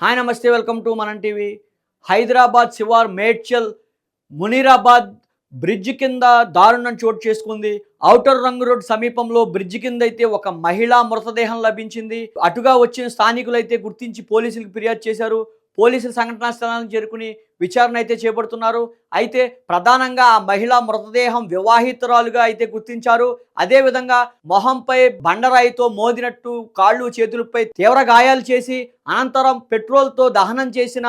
Hi నమస్తే welcome to మనం TV. Hyderabad శివార్ మేడ్చల్ మునీరాబాద్ బ్రిడ్జ్ కింద దారుణం చోటు చేసుకుంది. ఔటర్ రంగు రోడ్ సమీపంలో బ్రిడ్జ్ కింద అయితే ఒక మహిళా మృతదేహం లభించింది. అటుగా వచ్చిన స్థానికులు అయితే గుర్తించి పోలీసులకు ఫిర్యాదు చేశారు. పోలీసులు సంఘటనా స్థలానికి చేరుకుని విచారణ అయితే చేపడుతున్నారు. అయితే ప్రధానంగా ఆ మహిళ మృతదేహం వివాహితురాలుగా అయితే గుర్తించారు. అదేవిధంగా మొహంపై బండరాయితో మోదినట్టు కాళ్ళు చేతులపై తీవ్ర గాయాలు చేసి అనంతరం పెట్రోల్తో దహనం చేసిన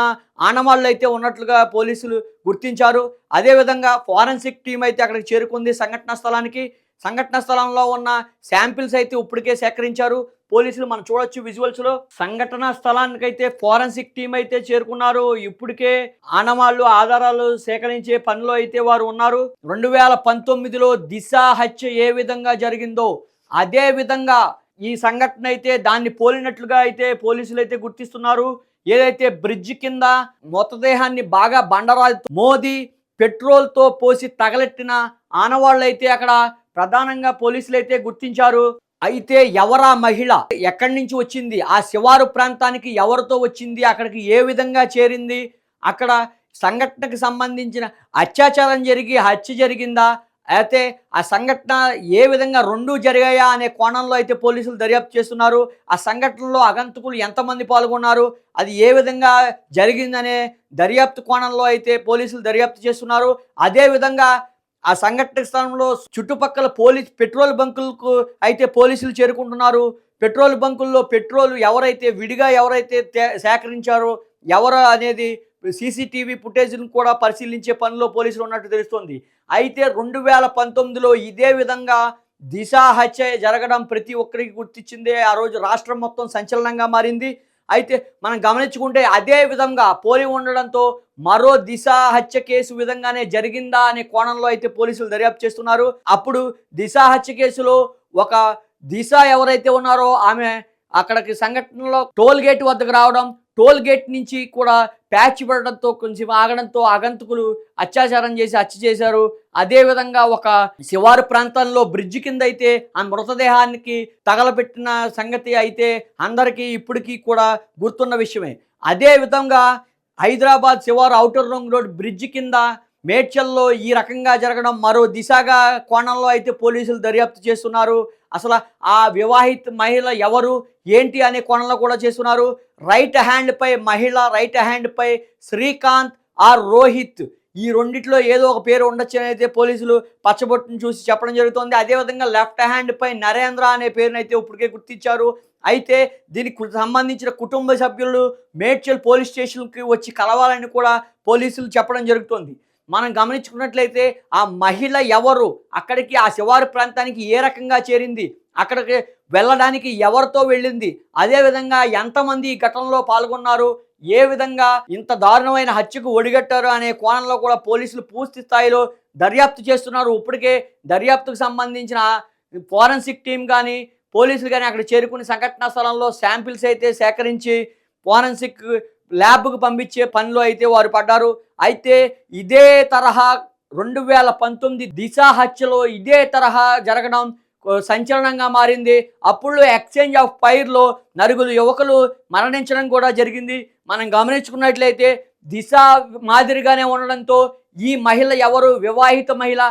ఆనవాళ్ళు అయితే ఉన్నట్లుగా పోలీసులు గుర్తించారు. అదేవిధంగా ఫారెన్సిక్ టీం అయితే అక్కడికి చేరుకుంది సంఘటనా స్థలానికి. సంఘటన స్థలంలో ఉన్న శాంపిల్స్ అయితే ఇప్పటికే సేకరించారు. పోలీసులు మనం చూడొచ్చు విజువల్స్లో సంఘటన స్థలానికి అయితే ఫోరెన్సిక్ టీం అయితే చేరుకున్నారు. ఇప్పటికే ఆనవాళ్ళు ఆధారాలు సేకరించే పనిలో అయితే వారు ఉన్నారు. రెండు వేల పంతొమ్మిదిలో దిశ హత్య ఏ విధంగా జరిగిందో అదే విధంగా ఈ సంఘటన అయితే దాన్ని పోలినట్లుగా అయితే పోలీసులు అయితే గుర్తిస్తున్నారు. ఏదైతే బ్రిడ్జ్ కింద మృతదేహాన్ని బాగా బండరాజు మోది పెట్రోల్తో పోసి తగలెట్టిన ఆనవాళ్ళు అయితే అక్కడ ప్రధానంగా పోలీసులు అయితే గుర్తించారు. అయితే ఎవరా మహిళ? ఎక్కడి నుంచి వచ్చింది? ఆ శివారు ప్రాంతానికి ఎవరితో వచ్చింది? అక్కడికి ఏ విధంగా చేరింది? అక్కడ సంఘటనకు సంబంధించిన అత్యాచారం జరిగి హత్య జరిగిందా? అయితే ఆ సంఘటన ఏ విధంగా రెండు జరిగాయా అనే కోణంలో అయితే పోలీసులు దర్యాప్తు చేస్తున్నారు. ఆ సంఘటనలో అగంతకులు ఎంతమంది పాల్గొన్నారు? అది ఏ విధంగా జరిగిందనే దర్యాప్తు కోణంలో అయితే పోలీసులు దర్యాప్తు చేస్తున్నారు. అదేవిధంగా ఆ సంఘటన స్థలంలో చుట్టుపక్కల పోలీస్ పెట్రోల్ బంకులకు అయితే పోలీసులు చేరుకుంటున్నారు. పెట్రోల్ బంకుల్లో పెట్రోల్ ఎవరైతే విడిగా ఎవరైతే సేకరించారో ఎవరు అనేది సీసీటీవీ ఫుటేజ్ను కూడా పరిశీలించే పనిలో పోలీసులు ఉన్నట్టు తెలుస్తోంది. అయితే రెండు వేల పంతొమ్మిదిలో ఇదే విధంగా దిశ హత్య జరగడం ప్రతి ఒక్కరికి గుర్తించిందే ఆ రోజు రాష్ట్రం మొత్తం సంచలనంగా మారింది. అయితే మనం గమనించుకుంటే అదే విధంగా పోలి ఉండడంతో మరో దిశ హత్య కేసు విధంగానే జరిగిందా అనే కోణంలో అయితే పోలీసులు దర్యాప్తు చేస్తున్నారు. అప్పుడు దిశ హత్య కేసులో ఒక దిశ ఎవరైతే ఉన్నారో ఆమె అక్కడికి సంఘటనలో టోల్ గేట్ వద్దకు రావడం టోల్ గేట్ నుంచి కూడా ప్యాచ్ పడడంతో కొంచెం ఆగడంతో ఆగంతుకులు అత్యాచారం చేసి హత్య చేశారు. అదేవిధంగా ఒక శివారు ప్రాంతంలో బ్రిడ్జ్ కింద అయితే ఆ మృతదేహానికి తగలబెట్టిన సంగతి అయితే అందరికీ ఇప్పటికీ కూడా గుర్తున్న విషయమే. అదే విధంగా హైదరాబాద్ శివారు ఔటర్ రింగ్ రోడ్ బ్రిడ్జ్ కింద మేడ్చల్లో ఈ రకంగా జరగడం మరో దిశగా కోణంలో అయితే పోలీసులు దర్యాప్తు చేస్తున్నారు. అసలు ఆ వివాహిత మహిళ ఎవరు ఏంటి అనే కోణంలో కూడా చేస్తున్నారు. రైట్ హ్యాండ్పై మహిళ రైట్ హ్యాండ్పై శ్రీకాంత్ ఆర్ రోహిత్. ఈ రెండిట్లో ఏదో ఒక పేరు ఉండొచ్చు అయితే పోలీసులు పచ్చబొట్టును చూసి చెప్పడం జరుగుతుంది. అదేవిధంగా లెఫ్ట్ హ్యాండ్ పై నరేంద్ర అనే పేరునైతే ఇప్పటికే గుర్తించారు. అయితే దీనికి సంబంధించిన కుటుంబ సభ్యులు మేడ్చల్ పోలీస్ స్టేషన్కి వచ్చి కలవాలని కూడా పోలీసులు చెప్పడం జరుగుతుంది. మనం గమనించుకున్నట్లయితే ఆ మహిళ ఎవరు? అక్కడికి ఆ శివారు ప్రాంతానికి ఏ రకంగా చేరింది? అక్కడికి వెళ్ళడానికి ఎవరితో వెళ్ళింది? అదేవిధంగా ఎంతమంది ఈ ఘటనలో పాల్గొన్నారు? ఏ విధంగా ఇంత దారుణమైన హత్యకు ఒడిగట్టారు అనే కోణంలో కూడా పోలీసులు పూర్తి స్థాయిలో దర్యాప్తు చేస్తున్నారు. ఇప్పటికే దర్యాప్తుకు సంబంధించిన ఫోరెన్సిక్ టీం కానీ పోలీసులు కానీ అక్కడ చేరుకుని సంఘటనా స్థలంలో శాంపిల్స్ అయితే సేకరించి ఫోరెన్సిక్ ల్యాబ్కు పంపించే పనిలో అయితే వారు పడ్డారు. అయితే ఇదే తరహా రెండు వేల పంతొమ్మిది దిశ హత్యలో ఇదే తరహా జరగడం సంచలనంగా మారింది. అప్పుడు ఎక్స్చేంజ్ ఆఫ్ ఫైర్లో నలుగురు యువకులు మరణించడం కూడా జరిగింది. మనం గమనించుకున్నట్లయితే దిశ మాదిరిగానే ఉండడంతో ఈ మహిళ ఎవరు? వివాహిత మహిళ.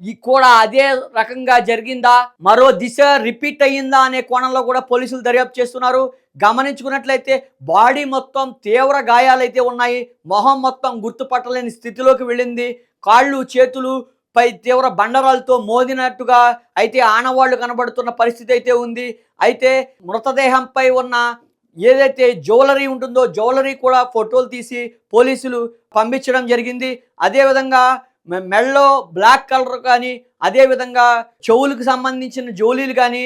ఈ కూడా అదే రకంగా జరిగిందా? మరో దిశ రిపీట్ అయ్యిందా అనే కోణంలో కూడా పోలీసులు దర్యాప్తు చేస్తున్నారు. గమనించుకున్నట్లయితే బాడీ మొత్తం తీవ్ర గాయాలైతే ఉన్నాయి. మొహం మొత్తం గుర్తుపట్టలేని స్థితిలోకి వెళ్ళింది. కాళ్ళు చేతులు పై తీవ్ర బండరాలతో మోదినట్టుగా అయితే ఆనవాళ్ళు కనబడుతున్న పరిస్థితి అయితే ఉంది. అయితే మృతదేహంపై ఉన్న ఏదైతే జ్యువెలరీ ఉంటుందో జ్యువెలరీ కూడా ఫోటోలు తీసి పోలీసులు పంపించడం జరిగింది. అదేవిధంగా మె- బ్లాక్ కలర్ కానీ అదేవిధంగా చెవులకు సంబంధించిన జోలీలు కానీ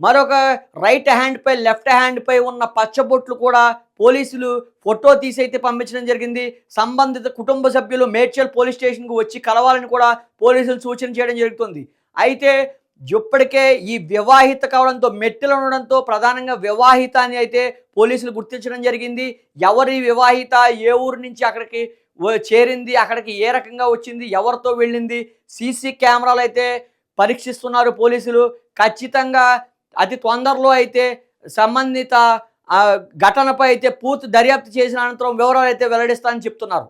మరొక రైట్ హ్యాండ్ పై లెఫ్ట్ హ్యాండ్ పై ఉన్న పచ్చబొట్లు కూడా పోలీసులు ఫోటో తీసి అయితే పంపించడం జరిగింది. సంబంధిత కుటుంబ సభ్యులు మేడ్చల్ పోలీస్ స్టేషన్కు వచ్చి కలవాలని కూడా పోలీసులు సూచన చేయడం జరుగుతుంది. అయితే ఇప్పటికే ఈ వివాహిత కావడంతో మెట్టెలు ఉండడంతో ప్రధానంగా వివాహిత అని అయితే పోలీసులు గుర్తించడం జరిగింది. ఎవరి వివాహిత ఏ ఊరు నుంచి అక్కడికి చేరింది అక్కడికి ఏ రకంగా వచ్చింది ఎవరితో వెళ్ళింది సీసీ కెమెరాలు అయితే పరీక్షిస్తున్నారు పోలీసులు. ఖచ్చితంగా అతి తొందరలో అయితే సంబంధిత ఘటనపై అయితే పూర్తి దర్యాప్తు చేసిన అనంతరం వివరాలు అయితే వెల్లడిస్తానని చెప్తున్నారు.